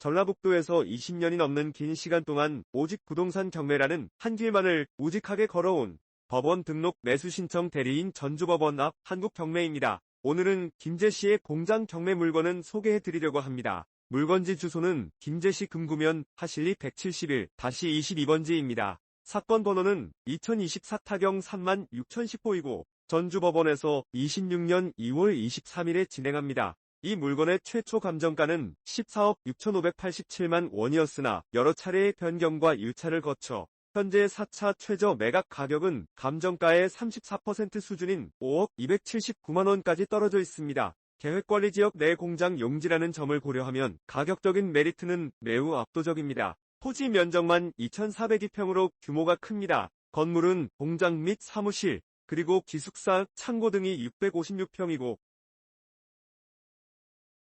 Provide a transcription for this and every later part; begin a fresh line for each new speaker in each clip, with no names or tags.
전라북도에서 20년이 넘는 긴 시간 동안 오직 부동산 경매라는 한 길만을 우직하게 걸어온 법원 등록 매수 신청 대리인 전주법원 앞 한국경매입니다. 오늘은 김제시의 공장 경매 물건은 소개해 드리려고 합니다. 물건지 주소는 김제시 금구면 하실리 171-22번지입니다. 사건 번호는 2024 타경 36,010호이고 전주법원에서 26년 2월 23일에 진행합니다. 이 물건의 최초 감정가는 14억 6,587만 원이었으나 여러 차례의 변경과 유찰을 거쳐 현재 4차 최저 매각 가격은 감정가의 34% 수준인 5억 279만 원까지 떨어져 있습니다. 계획관리 지역 내 공장 용지라는 점을 고려하면 가격적인 메리트는 매우 압도적입니다. 토지 면적만 2,402평으로 규모가 큽니다. 건물은 공장 및 사무실, 그리고 기숙사, 창고 등이 656평이고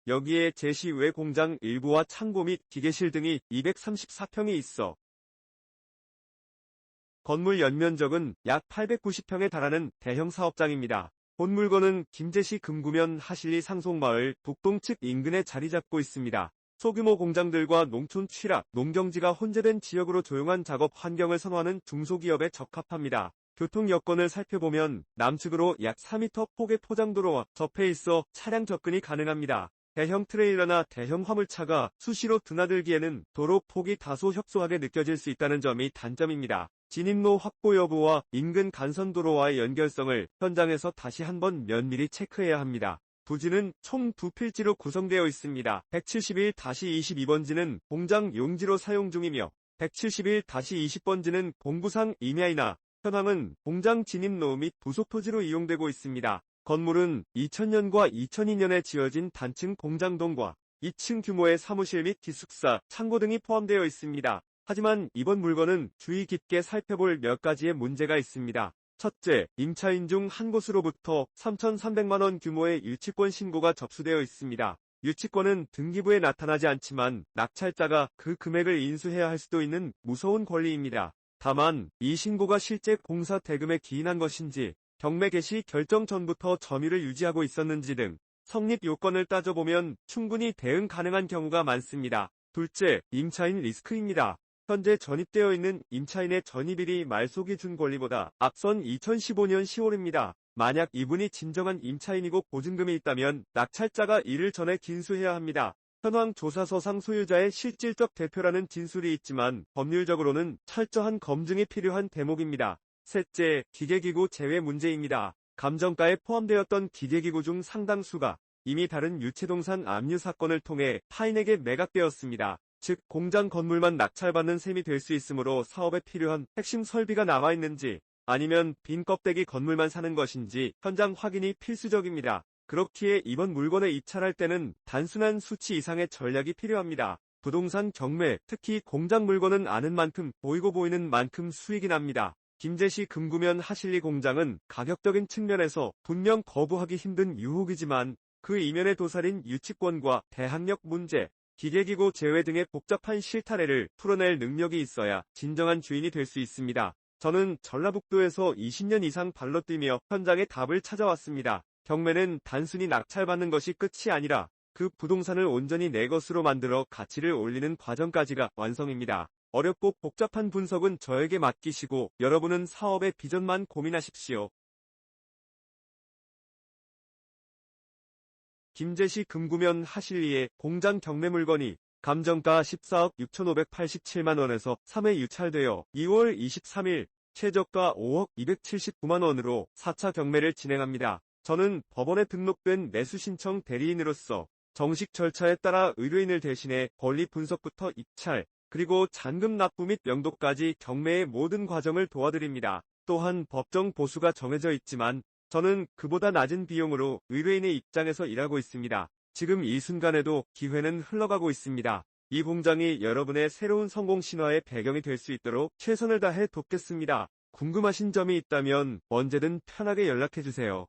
여기에 제시 외 공장 일부와 창고 및 기계실 등이 234평이 있어 건물 연면적은 약 890평에 달하는 대형 사업장입니다. 본 물건은 김제시 금구면 하실리 상송마을 북동 측 인근에 자리 잡고 있습니다. 소규모 공장들과 농촌 취락, 농경지가 혼재된 지역으로 조용한 작업 환경을 선호하는 중소기업에 적합합니다. 교통 여건을 살펴보면 남측으로 약 4m 폭의 포장도로와 접해 있어 차량 접근이 가능합니다. 대형 트레일러나 대형 화물차가 수시로 드나들기에는 도로 폭이 다소 협소하게 느껴질 수 있다는 점이 단점입니다. 진입로 확보 여부와 인근 간선도로와의 연결성을 현장에서 다시 한번 면밀히 체크해야 합니다. 부지는 총 두 필지로 구성되어 있습니다. 171-22번지는 공장 용지로 사용 중이며 171-20번지는 공구상 임야이나 현황은 공장 진입로 및 부속 토지로 이용되고 있습니다. 건물은 2000년과 2002년에 지어진 단층 공장동과 2층 규모의 사무실 및 기숙사, 창고 등이 포함되어 있습니다. 하지만 이번 물건은 주의 깊게 살펴볼 몇 가지의 문제가 있습니다. 첫째, 임차인 중 한 곳으로부터 3,300만원 규모의 유치권 신고가 접수되어 있습니다. 유치권은 등기부에 나타나지 않지만 낙찰자가 그 금액을 인수해야 할 수도 있는 무서운 권리입니다. 다만 이 신고가 실제 공사 대금에 기인한 것인지 경매 개시 결정 전부터 점유를 유지하고 있었는지 등 성립 요건을 따져보면 충분히 대응 가능한 경우가 많습니다. 둘째, 임차인 리스크입니다. 현재 전입되어 있는 임차인의 전입일이 말소기 준 권리보다 앞선 2015년 10월입니다. 만약 이분이 진정한 임차인이고 보증금이 있다면 낙찰자가 이를 전에 긴수해야 합니다. 현황 조사서상 소유자의 실질적 대표라는 진술이 있지만 법률적으로는 철저한 검증이 필요한 대목입니다. 셋째, 기계기구 제외 문제입니다. 감정가에 포함되었던 기계기구 중 상당수가 이미 다른 유체동산 압류 사건을 통해 타인에게 매각되었습니다. 즉 공장 건물만 낙찰받는 셈이 될 수 있으므로 사업에 필요한 핵심 설비가 남아있는지 아니면 빈 껍데기 건물만 사는 것인지 현장 확인이 필수적입니다. 그렇기에 이번 물건에 입찰할 때는 단순한 수치 이상의 전략이 필요합니다. 부동산 경매, 특히 공장 물건은 아는 만큼 보이고 보이는 만큼 수익이 납니다. 김제시 금구면 하실리 공장은 가격적인 측면에서 분명 거부하기 힘든 유혹이지만 그 이면에 도사린 유치권과 대항력 문제, 기계기구 제외 등의 복잡한 실타래를 풀어낼 능력이 있어야 진정한 주인이 될 수 있습니다. 저는 전라북도에서 20년 이상 발로 뛰며 현장의 답을 찾아왔습니다. 경매는 단순히 낙찰받는 것이 끝이 아니라 그 부동산을 온전히 내 것으로 만들어 가치를 올리는 과정까지가 완성입니다. 어렵고 복잡한 분석은 저에게 맡기시고 여러분은 사업의 비전만 고민하십시오. 김제시 금구면 하실리에 공장 경매 물건이 감정가 14억 6,587만원에서 3회 유찰되어 2월 23일 최저가 5억 279만원으로 4차 경매를 진행합니다. 저는 법원에 등록된 매수 신청 대리인으로서 정식 절차에 따라 의뢰인을 대신해 권리 분석부터 입찰, 그리고 잔금 납부 및 명도까지 경매의 모든 과정을 도와드립니다. 또한 법정 보수가 정해져 있지만 저는 그보다 낮은 비용으로 의뢰인의 입장에서 일하고 있습니다. 지금 이 순간에도 기회는 흘러가고 있습니다. 이 공장이 여러분의 새로운 성공 신화의 배경이 될 수 있도록 최선을 다해 돕겠습니다. 궁금하신 점이 있다면 언제든 편하게 연락해주세요.